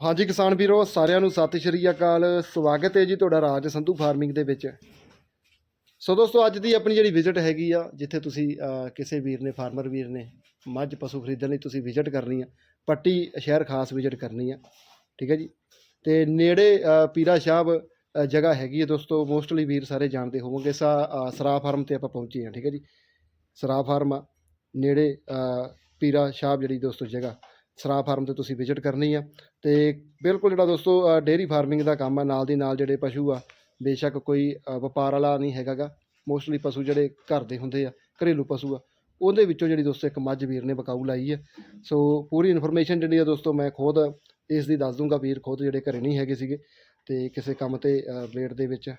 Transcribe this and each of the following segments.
ਹਾਂਜੀ ਕਿਸਾਨ ਵੀਰੋ, ਸਾਰਿਆਂ ਨੂੰ ਸਤਿ ਸ਼੍ਰੀ ਅਕਾਲ। ਸਵਾਗਤ ਹੈ ਜੀ ਤੁਹਾਡਾ ਰਾਜ ਸੰਧੂ ਫਾਰਮਿੰਗ ਦੇ ਵਿੱਚ। ਸੋ ਦੋਸਤੋ, ਅੱਜ ਦੀ ਆਪਣੀ ਜਿਹੜੀ ਵਿਜ਼ਿਟ ਹੈਗੀ ਆ, ਜਿੱਥੇ ਤੁਸੀਂ ਕਿਸੇ ਵੀਰ ਨੇ, ਫਾਰਮਰ ਵੀਰ ਨੇ ਮੱਝ ਪਸ਼ੂ ਖਰੀਦਣ ਲਈ ਤੁਸੀਂ ਵਿਜ਼ਿਟ ਕਰਨੀ ਆ, ਪੱਟੀ ਸ਼ਹਿਰ ਖਾਸ ਵਿਜ਼ਿਟ ਕਰਨੀ ਆ, ਠੀਕ ਹੈ ਜੀ? ਤੇ ਨੇੜੇ ਪੀਰਾ ਸਾਹਿਬ ਜਗ੍ਹਾ ਹੈਗੀ ਹੈ ਦੋਸਤੋ ਮੋਸਟਲੀ ਵੀਰ ਸਾਰੇ ਜਾਣਦੇ ਹੋਵੋਗੇ, ਸਾ ਸਰਾ ਫਾਰਮ ਤੇ ਆਪਾਂ ਪਹੁੰਚੇ ਹਾਂ ਠੀਕ ਹੈ ਜੀ? ਸਰਾ ਫਾਰਮ ਆ, ਨੇੜੇ ਪੀਰਾ ਸਾਹਿਬ ਜਿਹੜੀ ਦੋਸਤੋ ਜਗ੍ਹਾ ਸਰਾ ਫਾਰਮ ਤੇ ਤੁਸੀਂ ਵਿਜ਼ਿਟ ਕਰਨੀ ਆ। ਤੇ ਬਿਲਕੁਲ ਜਿਹੜਾ ਦੋਸਤੋ ਡੇਰੀ ਫਾਰਮਿੰਗ ਦਾ ਕੰਮ ਆ, ਨਾਲ ਦੀ ਨਾਲ ਜਿਹੜੇ ਪਸ਼ੂ ਆ, ਬੇਸ਼ੱਕ ਕੋਈ ਵਪਾਰ ਵਾਲਾ ਨਹੀਂ ਹੈਗਾਗਾ ਮੋਸਟਲੀ ਪਸ਼ੂ ਜਿਹੜੇ ਘਰ ਦੇ ਹੁੰਦੇ ਆ, ਘਰੇਲੂ ਪਸ਼ੂ ਆ। ਉਹਦੇ ਵਿੱਚੋਂ ਜਿਹੜੀ ਦੋਸਤੋ ਇੱਕ ਮੱਝ ਵੀਰ ਨੇ ਬਕਾਊ ਲਾਈ ਆ। ਸੋ ਪੂਰੀ ਇਨਫੋਰਮੇਸ਼ਨ ਜਿਹੜੀ ਆ ਦੋਸਤੋ, ਮੈਂ ਖੁਦ ਇਸ ਦੀ ਦੱਸ ਦੂੰਗਾ। ਵੀਰ ਖੁਦ ਜਿਹੜੇ ਘਰੇ ਨਹੀਂ ਹੈਗੇ ਸੀਗੇ, ਤੇ ਕਿਸੇ ਕੰਮ ਤੇ ਰਿਲੇਟ ਦੇ ਵਿੱਚ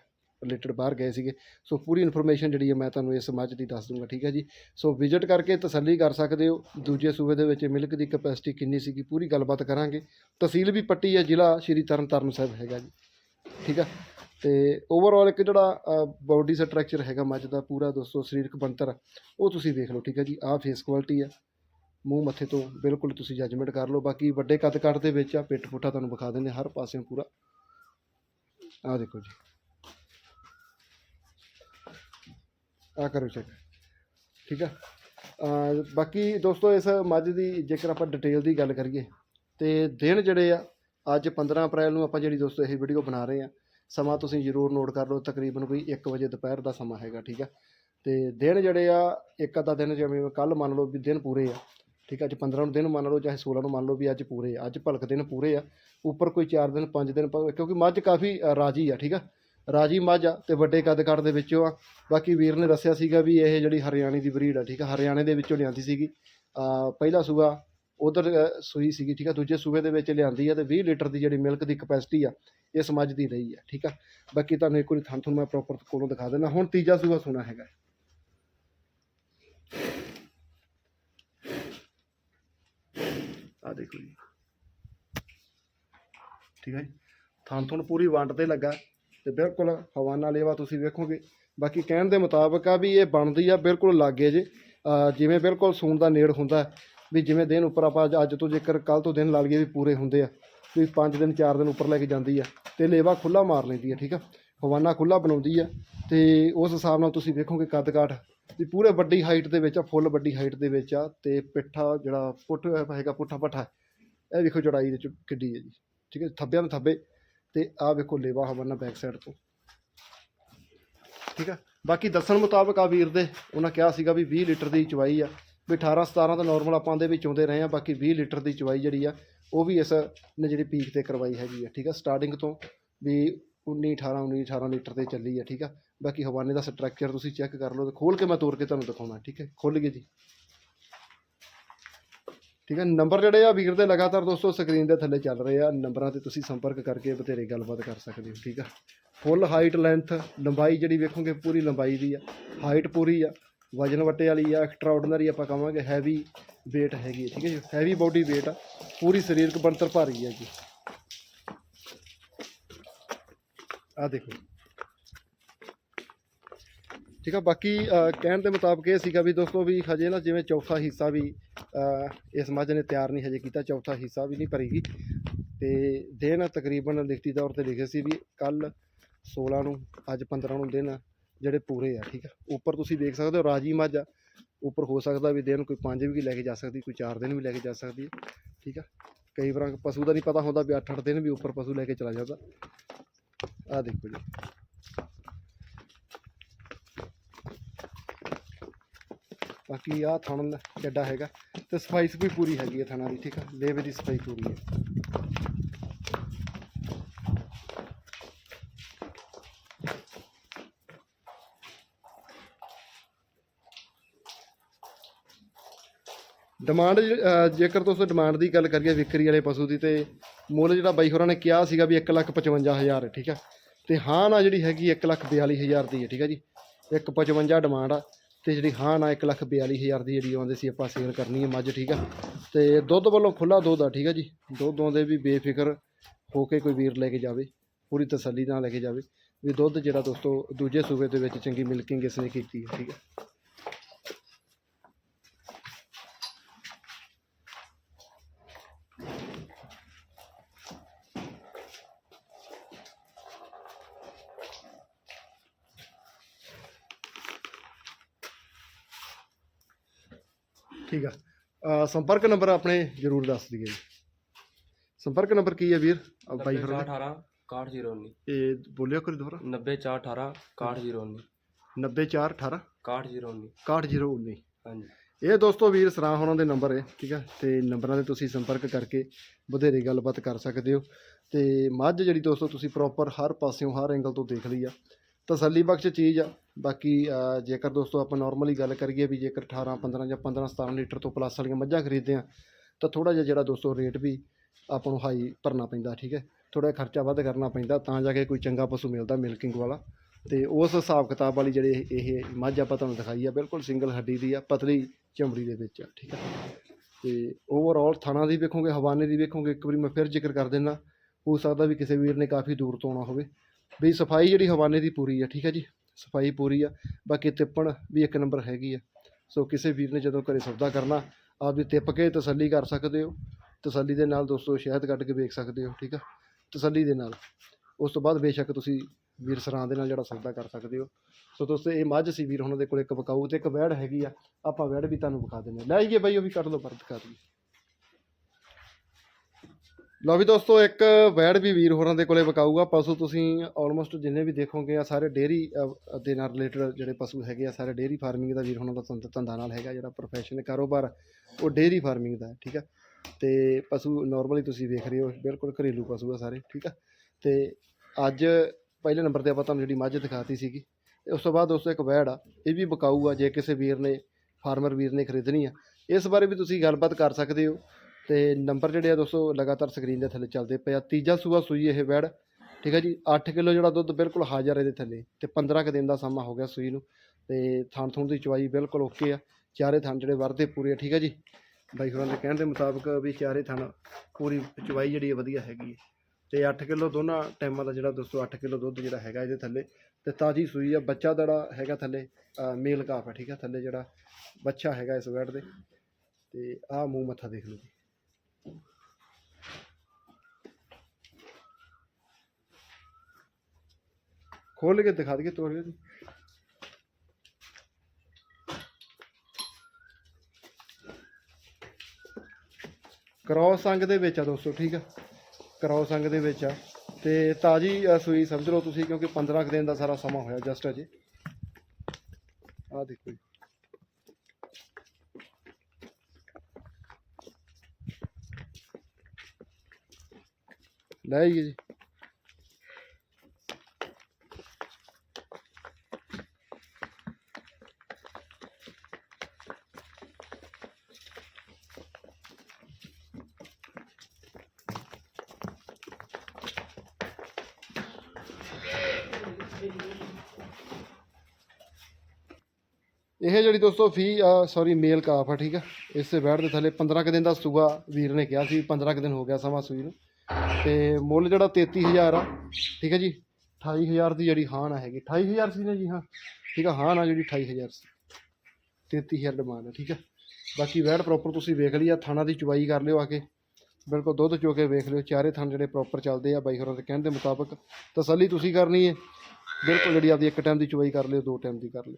ਰਿਲੇਟਡ ਬਾਹਰ ਗਏ ਸੀਗੇ। ਸੋ ਪੂਰੀ ਇਨਫੋਰਮੇਸ਼ਨ ਜਿਹੜੀ ਹੈ ਮੈਂ ਤੁਹਾਨੂੰ ਇਸ ਮੱਝ ਦੀ ਦੱਸ ਦੂੰਗਾ, ਠੀਕ ਹੈ ਜੀ? ਸੋ ਵਿਜ਼ਿਟ ਕਰਕੇ ਤਸੱਲੀ ਕਰ ਸਕਦੇ ਹੋ। ਦੂਜੇ ਸੂਬੇ ਦੇ ਵਿੱਚ ਮਿਲਕ ਦੀ ਕਪੈਸਿਟੀ ਕਿੰਨੀ ਸੀਗੀ, ਪੂਰੀ ਗੱਲਬਾਤ ਕਰਾਂਗੇ। ਤਹਿਸੀਲ ਵੀ ਪੱਟੀ ਹੈ, ਜ਼ਿਲ੍ਹਾ ਸ਼੍ਰੀ ਤਰਨਤਾਰਨ ਸਾਹਿਬ ਹੈਗਾ ਜੀ। ਠੀਕ ਆ? ਤੇ ਓਵਰਆਲ ਇੱਕ ਜਿਹੜਾ ਬਾਡੀ ਸਟਰਕਚਰ ਹੈਗਾ ਮੱਝ ਦਾ, ਪੂਰਾ ਦੋਸਤੋ ਸਰੀਰਕ ਬਣਤਰ, ਉਹ ਤੁਸੀਂ ਦੇਖ ਲਓ, ਠੀਕ ਹੈ ਜੀ? ਆਹ ਫੇਸ ਕੁਆਲਿਟੀ ਆ ਮੂੰਹ ਮੱਥੇ ਤੋਂ ਬਿਲਕੁਲ ਤੁਸੀਂ ਜੱਜਮੈਂਟ ਕਰ ਲਓ। ਬਾਕੀ ਵੱਡੇ ਕੱਦ ਕੱਟ ਦੇ ਵਿੱਚ ਆ ਪਿੱਠ ਪੁੱਠਾ ਤੁਹਾਨੂੰ ਵਿਖਾ ਦਿੰਦੇ ਹਰ ਪਾਸਿਓਂ ਪੂਰਾ। ਆਹ ਦੇਖੋ ਜੀ। ਆ ਕਰੋ ਚੈੱਕ ਠੀਕ ਆ? ਬਾਕੀ ਦੋਸਤੋ, ਇਸ ਮੱਝ ਦੀ ਜੇਕਰ ਆਪਾਂ ਡਿਟੇਲ ਦੀ ਗੱਲ ਕਰੀਏ, ਤੇ ਦਿਨ ਜਿਹੜੇ ਆ, ਅੱਜ 15 ਅਪ੍ਰੈਲ ਨੂੰ ਆਪਾਂ ਜਿਹੜੀ ਦੋਸਤੋ ਇਹ ਵੀਡੀਓ ਬਣਾ ਰਹੇ ਆ, ਸਮਾਂ ਤੁਸੀਂ ਜ਼ਰੂਰ ਨੋਟ ਕਰ ਲਓ, ਤਕਰੀਬਨ ਕੋਈ 1 ਵਜੇ ਦੁਪਹਿਰ ਦਾ ਸਮਾਂ ਹੈਗਾ, ਠੀਕ ਆ? ਤੇ ਦਿਨ ਜਿਹੜੇ ਆ, ਇੱਕ ਅੱਧਾ ਦਿਨ ਜਿਵੇਂ ਕੱਲ ਮੰਨ ਲਓ ਵੀ ਦਿਨ ਪੂਰੇ ਆ, ਠੀਕ ਆ? ਅੱਜ 15 ਨੂੰ ਦਿਨ ਮੰਨ ਲਓ, ਚਾਹੇ 16 ਨੂੰ ਮੰਨ ਲਓ ਵੀ ਅੱਜ ਪੂਰੇ ਆ, ਅੱਜ ਭਲਕ ਦਿਨ ਪੂਰੇ ਆ, ਉੱਪਰ ਕੋਈ 4 ਦਿਨ 5 ਦਿਨ, ਕਿਉਂਕਿ ਮੱਝ ਕਾਫੀ ਰਾਜੀ ਆ, ਠੀਕ ਆ? ਰਾਜੀ ਮੱਝ ਆ ਤੇ ਵੱਡੇ ਕੱਦ ਕੱਟ ਦੇ ਵਿੱਚੋਂ ਆ। ਬਾਕੀ ਵੀਰ ਨੇ ਦੱਸਿਆ ਸੀਗਾ ਵੀ ਇਹ ਜਿਹੜੀ ਹਰਿਆਣੇ ਦੀ ਬਰੀਡ ਆ ਠੀਕ ਆ? ਹਰਿਆਣੇ ਦੇ ਵਿੱਚੋਂ ਲਿਆਂਦੀ ਸੀਗੀ। ਅ, ਪਹਿਲਾ ਸੂਆ ਉਧਰ ਸੂਈ ਸੀਗੀ ਠੀਕ ਆ? ਦੂਜੇ ਸੂਬੇ ਦੇ ਵਿੱਚ ਲਿਆਂਦੀ ਆ ਤੇ 20 ਲੀਟਰ ਦੀ ਜਿਹੜੀ ਮਿਲਕ ਦੀ ਕਪੈਸਿਟੀ ਆ ਇਹ ਸਮਝ ਦੀ ਰਹੀ ਆ ਠੀਕ ਆ? ਬਾਕੀ ਤੁਹਾਨੂੰ ਇੱਕ ਵਾਰੀ ਥਣ ਤੁਹਾਨੂੰ ਮੈਂ ਪ੍ਰੋਪਰ ਕੋਲੋਂ ਦਿਖਾ ਦਿੰਦਾ। ਹੁਣ ਤੀਜਾ ਸੂਆ ਸੁਣਾ ਹੈਗਾ। ਆ ਦੇਖੋ ਜੀ। ਠੀਕ ਹੈ ਜੀ? ਥਣ ਥਣ ਪੂਰੀ ਵੰਡ ਤੇ ਲੱਗਾ। ਤੇ ਬਿਲਕੁਲ ਹਵਾਨਾ ਲੇਵਾ ਤੁਸੀਂ ਵੇਖੋਗੇ। ਬਾਕੀ ਕਹਿਣ ਦੇ ਮੁਤਾਬਕ ਆ ਵੀ ਇਹ ਬਣਦੀ ਆ, ਬਿਲਕੁਲ ਲਾਗੇ ਜੇ। ਜਿਵੇਂ ਬਿਲਕੁਲ ਸੂਣ ਦਾ ਨੇੜ ਹੁੰਦਾ ਵੀ ਜਿਵੇਂ ਦਿਨ ਉੱਪਰ ਆਪਾਂ ਅੱਜ- ਤੋਂ ਜੇਕਰ ਕੱਲ ਤੋਂ ਦਿਨ ਲਾ ਲਈਏ ਵੀ ਪੂਰੇ ਹੁੰਦੇ ਆ, ਵੀ 5 ਦਿਨ 4 ਦਿਨ ਉੱਪਰ ਲੈ ਕੇ ਜਾਂਦੀ ਆ, ਤੇ ਲੇਵਾ ਖੁੱਲਾ ਮਾਰ ਲੈਂਦੀ ਆ, ਠੀਕ ਆ? ਹਵਾਨਾ ਖੁੱਲਾ ਬਣਾਉਂਦੀ ਆ, ਤੇ ਉਸ ਹਿਸਾਬ ਨਾਲ ਤੁਸੀਂ ਵੇਖੋਗੇ ਕੱਦ ਕਾਠ ਵੀ ਪੂਰੇ ਵੱਡੀ ਹਾਈਟ ਦੇ ਵਿੱਚ ਆ, ਫੁੱਲ ਵੱਡੀ ਹਾਈਟ ਦੇ ਵਿੱਚ ਆ, ਤੇ ਪਿੱਠਾ ਜਿਹੜਾ ਪੁੱਠ ਹੈਗਾ, ਪੁੱਠਾ ਪੱਠਾ, ਇਹ ਵੇਖੋ ਚੜਾਈ ਦੇ ਚ ਕਿੱਡੀ ਹੈ ਜੀ, ਠੀਕ ਹੈ ਥੱਬਿਆਂ ਨੂੰ ਥੱਬੇ। ਤੇ ਆਹ ਵੇਖੋ ਲੇਵਾ ਹਵਾਨਾ ਬੈਕ ਸਾਈਡ ਤੋਂ। ਠੀਕ ਆ? ਬਾਕੀ ਦੱਸਣ ਮੁਤਾਬਕ ਆ ਵੀਰ ਦੇ, ਉਹਨਾਂ ਕਿਹਾ ਸੀਗਾ ਵੀ 20 ਲੀਟਰ ਦੀ ਚਵਾਈ ਆ। ਵੀ 18 17 ਤਾਂ ਨਾਰਮਲ ਆਪਾਂ ਦੇ ਵਿੱਚ ਆਉਂਦੇ ਰਹੇ ਆ, ਬਾਕੀ 20 ਲੀਟਰ ਦੀ ਚਵਾਈ ਜਿਹੜੀ ਆ, ਉਹ ਵੀ ਇਸ ਨੇ ਜਿਹੜੀ ਪੀਕ ਤੇ ਕਰਵਾਈ ਹੈਗੀ ਆ, ਠੀਕ ਆ? ਸਟਾਰਟਿੰਗ ਤੋਂ ਵੀ 19 18 19 18 ਲੀਟਰ ਤੇ ਚੱਲੀ ਆ, ਠੀਕ ਆ? ਬਾਕੀ ਹਵਾਨੇ ਦਾ ਸਟਰਕਚਰ ਤੁਸੀਂ ਚੈੱਕ ਕਰ ਲਓ ਤੇ ਖੋਲ ਕੇ ਮੈਂ ਤੋੜ ਕੇ ਤੁਹਾਨੂੰ ਦਿਖਾਉਣਾ, ਠੀਕ ਹੈ? ਖੁੱਲ ਗਏ ਜੀ। ਠੀਕ ਹੈ, ਨੰਬਰ ਜਿਹੜੇ ਆ ਵੀਰ ਦੇ ਲਗਾਤਾਰ ਦੋਸਤੋ ਸਕਰੀਨ ਦੇ ਥੱਲੇ ਚੱਲ ਰਹੇ ਆ, ਨੰਬਰਾਂ ਤੇ ਤੁਸੀਂ ਸੰਪਰਕ ਕਰਕੇ ਬਥੇਰੇ ਗੱਲਬਾਤ ਕਰ ਸਕਦੇ ਹੋ, ਠੀਕ ਆ? ਫੁੱਲ ਹਾਈਟ ਲੈਂਥ ਲੰਬਾਈ ਜਿਹੜੀ ਵੇਖੋਗੇ ਪੂਰੀ ਲੰਬਾਈ ਦੀ ਆ ਹਾਈਟ ਪੂਰੀ ਆ, ਵਜਨ ਵੱਟੇ ਵਾਲੀ ਆ ਐਕਸਟਰਾ ਆਰਡੀਨਰੀ ਆਪਾਂ ਕਹਾਂਗੇ ਹੈਵੀ weight ਹੈਗੀ ਹੈ ਠੀਕ ਹੈ ਜੀ? ਹੈਵੀ ਬਾਡੀ weight ਆ, ਪੂਰੀ ਸਰੀਰਕ ਬਣਤਰ ਭਾਰੀ ਆ ਜੀ। ਆ ਦੇਖੋ। ਠੀਕ ਆ, ਬਾਕੀ ਕਹਿਣ ਦੇ ਮੁਤਾਬਕ ਇਹ ਸੀਗਾ ਵੀ ਦੋਸਤੋ ਵੀ ਹਜੇ ਨਾ ਜਿਵੇਂ ਚੌਥਾ ਹਿੱਸਾ ਵੀ ਇਸ ਮੱਝ ਨੇ ਤਿਆਰ ਨਹੀਂ ਹਜੇ ਕੀਤਾ, ਚੌਥਾ ਹਿੱਸਾ ਵੀ ਨਹੀਂ ਭਰੀਗੀ। ਤੇ ਦਿਨ ਤਕਰੀਬਨ ਲਿਖਤੀ ਤੌਰ ਤੇ ਲਿਖੇ ਸੀ ਵੀ ਕੱਲ 16 ਨੂੰ, ਅੱਜ 15 ਨੂੰ ਦਿਨ ਜਿਹੜੇ ਪੂਰੇ ਆ, ਠੀਕ ਆ। ਉੱਪਰ ਤੁਸੀਂ ਦੇਖ ਸਕਦੇ ਹੋ ਰਾਜੀ ਮੱਝ ਆ। ਉੱਪਰ ਹੋ ਸਕਦਾ ਵੀ ਦਿਨ ਕੋਈ 5 ਵੀ ਲੈ ਕੇ ਜਾ ਸਕਦੀ, ਕੋਈ 4 ਦਿਨ ਵੀ ਲੈ ਕੇ ਜਾ ਸਕਦੀ ਹੈ ਠੀਕ ਆ। ਕਈ ਵਾਰ ਪਸ਼ੂ ਦਾ ਨਹੀਂ ਪਤਾ ਹੁੰਦਾ ਵੀ 8-8 ਦਿਨ ਵੀ ਉੱਪਰ ਪਸ਼ੂ ਲੈ ਕੇ ਚਲਾ ਜਾਂਦਾ। ਆ ਦੇਖੋ ਜੀ। ਬਾਕੀ ਆ ਥਣ ਚੱਡਾ ਹੈਗਾ ਤੇ ਸਫ਼ਾਈ ਸਫ਼ਾਈ ਪੂਰੀ ਹੈਗੀ ਹੈ ਥਣਾ ਦੀ, ਠੀਕ ਆ? ਲੇਵੇ ਦੀ ਸਫ਼ਾਈ ਪੂਰੀ ਹੈ ਡਿਮਾਂਡ ਜੇਕਰ ਤੁਸੀਂ ਡਿਮਾਂਡ ਦੀ ਗੱਲ ਕਰੀਏ ਵਿਕਰੀ ਵਾਲੇ ਪਸ਼ੂ ਦੀ, ਤੇ ਮੁੱਲ ਜਿਹੜਾ ਬਾਈ ਹੋਰਾਂ ਨੇ ਕਿਹਾ ਸੀਗਾ ਵੀ 155000 ਠੀਕ ਆ? ਤੇ ਹਾਂ ਨਾ ਜਿਹੜੀ ਹੈਗੀ 142000 ਦੀ ਹੈ ਠੀਕ ਹੈ ਜੀ? 155 ਡਿਮਾਂਡ ਆ। ਤੇ ਜਿਹੜੀ ਹਾਂ ਨਾ 142000 ਦੀ ਜਿਹੜੀ ਆਉਂਦੇ ਸੀ ਆਪਾਂ ਸੇਲ ਕਰਨੀ ਹੈ ਮੱਝ, ਠੀਕ ਆ? ਤੇ ਦੁੱਧ ਵੱਲੋਂ ਖੁੱਲਾ ਦੁੱਧ ਆ, ਠੀਕ ਆ ਜੀ? ਦੁੱਧ ਆਉਂਦੇ ਵੀ ਬੇਫਿਕਰ ਹੋ ਕੇ ਕੋਈ ਵੀਰ ਲੈ ਕੇ ਜਾਵੇ, ਪੂਰੀ ਤਸੱਲੀ ਨਾਲ ਲੈ ਕੇ ਜਾਵੇ ਵੀ ਦੁੱਧ ਜਿਹੜਾ ਦੋਸਤੋ ਦੂਜੇ ਸੂਬੇ ਦੇ ਵਿੱਚ ਚੰਗੀ ਮਿਲਕਿੰਗ ਇਸ ਨੇ ਕੀਤੀ ਹੈ, ਠੀਕ ਹੈ ਠੀਕ ਆ। ਸੰਪਰਕ ਨੰਬਰ ਆਪਣੇ ਜ਼ਰੂਰ ਦੱਸ ਦਈਏ ਜੀ। ਸੰਪਰਕ ਨੰਬਰ ਕੀ ਹੈ ਵੀਰ? ਬਾਈ ਫਿਰ 90418 6109 ਇਹ ਬੋਲਿਓ ਕਰੀ ਦੁਬਾਰਾ। 90418 6109 90418 6109 6119 ਹਾਂਜੀ। ਇਹ ਦੋਸਤੋ ਵੀਰ ਸਰਾਂ ਹੋਰਾਂ ਦੇ ਨੰਬਰ ਹੈ ਠੀਕ ਹੈ ਤੇ ਨੰਬਰਾਂ ਤੇ ਤੁਸੀਂ ਸੰਪਰਕ ਕਰਕੇ ਵਧੇਰੇ ਗੱਲਬਾਤ ਕਰ ਸਕਦੇ ਹੋ। ਤੇ ਮੱਝ ਜਿਹੜੀ ਦੋਸਤੋ ਤੁਸੀਂ ਪ੍ਰੋਪਰ ਹਰ ਪਾਸਿਓਂ ਹਰ ਐਂਗਲ ਤੋਂ ਦੇਖ ਲਈ ਆ। ਤਸੱਲੀ ਬਖਸ਼ ਚੀਜ਼ ਆ। ਬਾਕੀ ਜੇਕਰ ਦੋਸਤੋ ਆਪਾਂ ਨਾਰਮਲੀ ਗੱਲ ਕਰੀਏ ਵੀ ਜੇਕਰ 18 15 ਜਾਂ 15 17 ਲੀਟਰ ਤੋਂ ਪਲੱਸ ਵਾਲੀਆਂ ਮੱਝਾਂ ਖਰੀਦਦੇ ਆ, ਤਾਂ ਥੋੜਾ ਜਿਹਾ ਜਿਹੜਾ ਦੋਸਤੋ ਰੇਟ ਵੀ ਆਪਾਂ ਨੂੰ ਹਾਈ ਭਰਨਾ ਪੈਂਦਾ, ਠੀਕ ਹੈ? ਥੋੜਾ ਖਰਚਾ ਵੱਧ ਕਰਨਾ ਪੈਂਦਾ ਤਾਂ ਜਾ ਕੇ ਕੋਈ ਚੰਗਾ ਪਸ਼ੂ ਮਿਲਦਾ ਮਿਲਕਿੰਗ ਵਾਲਾ। ਤੇ ਉਸ ਹਿਸਾਬ ਕਿਤਾਬ ਵਾਲੀ ਜਿਹੜੀ ਇਹ ਮੱਝ ਆਪਾਂ ਤੁਹਾਨੂੰ ਦਿਖਾਈ ਆ, ਬਿਲਕੁਲ ਸਿੰਗਲ ਹੱਡੀ ਦੀ ਆ, ਪਤਲੀ ਚਮੜੀ ਦੇ ਵਿੱਚ ਆ, ਠੀਕ ਆ ਤੇ ਓਵਰਆਲ ਥਾਣਾ ਦੀ ਵੇਖੋਗੇ, ਹਵਾਨੇ ਦੀ ਵੇਖੋਗੇ, ਇੱਕ ਵਾਰੀ ਮੈਂ ਫਿਰ ਜ਼ਿਕਰ ਕਰ ਦਿੰਦਾ, ਹੋ ਸਕਦਾ ਵੀ ਕਿਸੇ ਵੀਰ ਨੇ ਕਾਫੀ ਦੂਰ ਤੋਂ ਆਉਣਾ ਹੋਵੇ। ਵੀ ਸਫ਼ਾਈ ਜਿਹੜੀ ਹਵਾਨੇ ਦੀ ਪੂਰੀ ਆ, ਠੀਕ ਹੈ ਜੀ? ਸਫ਼ਾਈ ਪੂਰੀ ਆ। ਬਾਕੀ ਤਿੱਪਣ ਵੀ ਇੱਕ ਨੰਬਰ ਹੈਗੀ ਆ। ਸੋ ਕਿਸੇ ਵੀਰ ਨੇ ਜਦੋਂ ਘਰੇ ਸੌਦਾ ਕਰਨਾ, ਆਪ ਵੀ ਤਿੱਪ ਕੇ ਤਸੱਲੀ ਕਰ ਸਕਦੇ ਹੋ। ਤਸੱਲੀ ਦੇ ਨਾਲ ਦੋਸਤੋ ਸ਼ਹਿਦ ਕੱਢ ਕੇ ਵੇਖ ਸਕਦੇ ਹੋ, ਠੀਕ ਆ? ਤਸੱਲੀ ਦੇ ਨਾਲ। ਉਸ ਤੋਂ ਬਾਅਦ ਬੇਸ਼ੱਕ ਤੁਸੀਂ ਵੀਰ ਸਰਾਂ ਦੇ ਨਾਲ ਜਿਹੜਾ ਸੌਦਾ ਕਰ ਸਕਦੇ ਹੋ। ਸੋ ਦੋਸਤੋ ਇਹ ਮੱਝ ਸੀ ਵੀਰ ਉਹਨਾਂ ਦੇ ਕੋਲ ਇੱਕ ਬਕਾਊ ਤੇ ਇੱਕ ਵੈੜ ਹੈਗੀ ਆ। ਆਪਾਂ ਵੈੜ ਵੀ ਤੁਹਾਨੂੰ ਵਿਖਾ ਦਿੰਦੇ ਹਾਂ। ਲੈ ਆਈਏ ਬਾਈ, ਉਹ ਵੀ ਕੱਢ ਲਓ ਪਰਦ ਕਰ ਲਈ ਲਓ ਵੀ ਦੋਸਤੋ, ਇੱਕ ਵੈੜ ਵੀ ਵੀਰ ਹੋਰਾਂ ਦੇ ਕੋਲੇ ਵਿਕਾਊਗਾ। ਪਸ਼ੂ ਤੁਸੀਂ ਆਲਮੋਸਟ ਜਿੰਨੇ ਵੀ ਦੇਖੋਗੇ, ਆ ਸਾਰੇ ਡੇਰੀ ਦੇ ਨਾਲ ਰਿਲੇਟਡ ਜਿਹੜੇ ਪਸ਼ੂ ਹੈਗੇ ਆ, ਸਾਰੇ ਡੇਰੀ ਫਾਰਮਿੰਗ ਦਾ ਵੀਰ ਹੋਰਾਂ ਦਾ ਧੰਦ- ਧੰਦਾ ਨਾਲ ਹੈਗਾ, ਜਿਹੜਾ ਪ੍ਰੋਫੈਸ਼ਨ ਕਾਰੋਬਾਰ, ਉਹ ਡੇਰੀ ਫਾਰਮਿੰਗ ਦਾ ਠੀਕ ਆ? ਤੇ ਪਸ਼ੂ ਨਾਰਮਲੀ ਤੁਸੀਂ ਵੇਖ ਰਹੇ ਹੋ, ਬਿਲਕੁਲ ਘਰੇਲੂ ਪਸ਼ੂ ਆ ਸਾਰੇ, ਠੀਕ ਆ? ਤੇ ਅੱਜ ਪਹਿਲੇ ਨੰਬਰ ਤੇ ਆਪਾਂ ਤੁਹਾਨੂੰ ਜਿਹੜੀ ਮੱਝ ਦਿਖਾਤੀ ਸੀਗੀ, ਤੇ ਉਸ ਤੋਂ ਬਾਅਦ ਦੋਸਤੋ ਇੱਕ ਵੈੜ ਆ, ਇਹ ਵੀ ਵਿਕਾਊ ਆ, ਜੇ ਕਿਸੇ ਵੀਰ ਨੇ ਫਾਰਮਰ ਵੀਰ ਨੇ ਖਰੀਦਣੀ ਆ। ਇਸ ਬਾਰੇ ਵੀ ਤੁਸੀਂ ਗੱਲਬਾਤ ਕਰ ਸਕਦੇ ਹੋ। ਤੇ ਨੰਬਰ ਜਿਹੜੇ ਆ ਦੋਸਤੋ ਲਗਾਤਾਰ ਸਕਰੀਨ ਦੇ ਥੱਲੇ ਚੱਲਦੇ ਪਏ ਆ। ਤੀਜਾ ਸੂਆ ਸੂਈ ਇਹ ਵੈੜ, ਠੀਕ ਹੈ ਜੀ? 8 ਕਿਲੋ ਜਿਹੜਾ ਦੁੱਧ ਬਿਲਕੁਲ ਹਾਜ਼ਰ ਇਹਦੇ ਥੱਲੇ ਤੇ 15 ਕੁ ਦਿਨ ਦਾ ਸਮਾਂ ਹੋ ਗਿਆ ਸੂਈ ਨੂੰ ਤੇ ਥਣ ਥੁਣ ਦੀ ਚਵਾਈ ਬਿਲਕੁਲ ਓਕੇ ਆ। ਚਾਰੇ ਥਣ ਜਿਹੜੇ ਵਰਦੇ ਪੂਰੇ ਆ, ਠੀਕ ਹੈ ਜੀ? ਬਾਈ ਹੋਰਾਂ ਦੇ ਕਹਿਣ ਦੇ ਮੁਤਾਬਕ ਵੀ ਚਾਰੇ ਥਣ ਪੂਰੀ ਚਵਾਈ ਜਿਹੜੀ ਆ ਵਧੀਆ ਹੈਗੀ ਹੈ ਤੇ 8 ਕਿਲੋ ਦੋਨਾਂ ਟਾਈਮਾਂ ਦਾ ਜਿਹੜਾ ਦੋਸਤੋ 8 ਕਿਲੋ ਦੁੱਧ ਜਿਹੜਾ ਹੈਗਾ ਇਹਦੇ ਥੱਲੇ ਤੇ ਤਾਜੀ ਸੂਈ ਆ, ਬੱਚਾ ਜਿਹੜਾ ਹੈਗਾ ਥੱਲੇ ਮੇਲ ਕਾਫ ਹੈ ਠੀਕ ਹੈ ਥੱਲੇ ਜਿਹੜਾ ਬੱਚਾ ਹੈਗਾ ਇਸ ਵੈੜ ਦੇ ਤੇ ਆਹ ਮੂੰਹ ਮੱਥਾ ਦੇਖ ਲਓ ਜੀ। ਖੋਲ ਕੇ ਦਿਖਾ ਦਈਏ ਤੋੜ ਕੇ। ਜੀ ਕ੍ਰੋਸ ਅੰਗ ਦੇ ਵਿੱਚ ਆ ਦੋਸਤੋ ਠੀਕ ਆ? ਕ੍ਰੋਸ ਅੰਗ ਦੇ ਵਿੱਚ ਆ। ਤੇ ਤਾਜੀ ਅ, ਸੂਈ ਸਮਝ ਲਓ ਤੁਸੀਂ ਕਿਉਂਕਿ 15 ਕੁ ਦਿਨ ਦਾ ਸਾਰਾ ਸਮਾਂ ਹੋਇਆ ਜਸਟ ਅਜੇ। ਆਹ ਦੇਖੋ ਜੀ। ਲੈ ਆਈਏ ਜੀ। ਇਹ ਜਿਹੜੀ ਦੋਸਤੋ ਫੀ ਸੌਰੀ ਮੇਲ ਕਾਫ ਆ, ਠੀਕ ਆ? ਇਸ 'ਤੇ ਬੈਠ ਦੇ ਥੱਲੇ 15 ਕੁ ਦਿਨ ਦਾ ਸੂਆ ਵੀਰ ਨੇ ਕਿਹਾ ਸੀ 15 ਕੁ ਦਿਨ ਹੋ ਗਿਆ ਸਮਾਂ ਸੂਈ ਨੂੰ। ਤੇ ਮੁੱਲ ਜਿਹੜਾ 33000 ਆ, ਠੀਕ ਹੈ ਜੀ? 28000 ਦੀ ਜਿਹੜੀ ਹਾਂ ਨਾ ਹੈਗੀ 28000 ਸੀ ਨਾ ਜੀ, ਹਾਂ? ਠੀਕ ਆ ਹਾਂ ਆ ਜਿਹੜੀ 28000 ਸੀ। 33000 ਡਿਮਾਂਡ ਹੈ ਠੀਕ ਆ? ਬਾਕੀ ਵੈੜ ਪ੍ਰੋਪਰ ਤੁਸੀਂ ਵੇਖ ਲਈ ਆ, ਥਾਣਾ ਦੀ ਚੁਬਾਈ ਕਰ ਲਿਓ ਆ ਕੇ। ਬਿਲਕੁਲ ਦੁੱਧ ਚੋ ਕੇ ਵੇਖ ਲਿਓ, ਚਾਰੇ ਥਣ ਜਿਹੜੇ ਪ੍ਰੋਪਰ ਚੱਲਦੇ ਆ, ਬਾਈ ਹੋਰਾਂ ਦੇ ਕਹਿਣ ਦੇ ਮੁਤਾਬਕ ਤਸੱਲੀ ਤੁਸੀਂ ਕਰਨੀ ਹੈ ਬਿਲਕੁਲ ਜਿਹੜੀ ਆਪਦੀ ਇੱਕ ਟਾਈਮ ਦੀ ਚੁਬਾਈ ਕਰ ਲਿਓ, ਦੋ ਟਾਈਮ ਦੀ ਕਰ ਲਿਓ।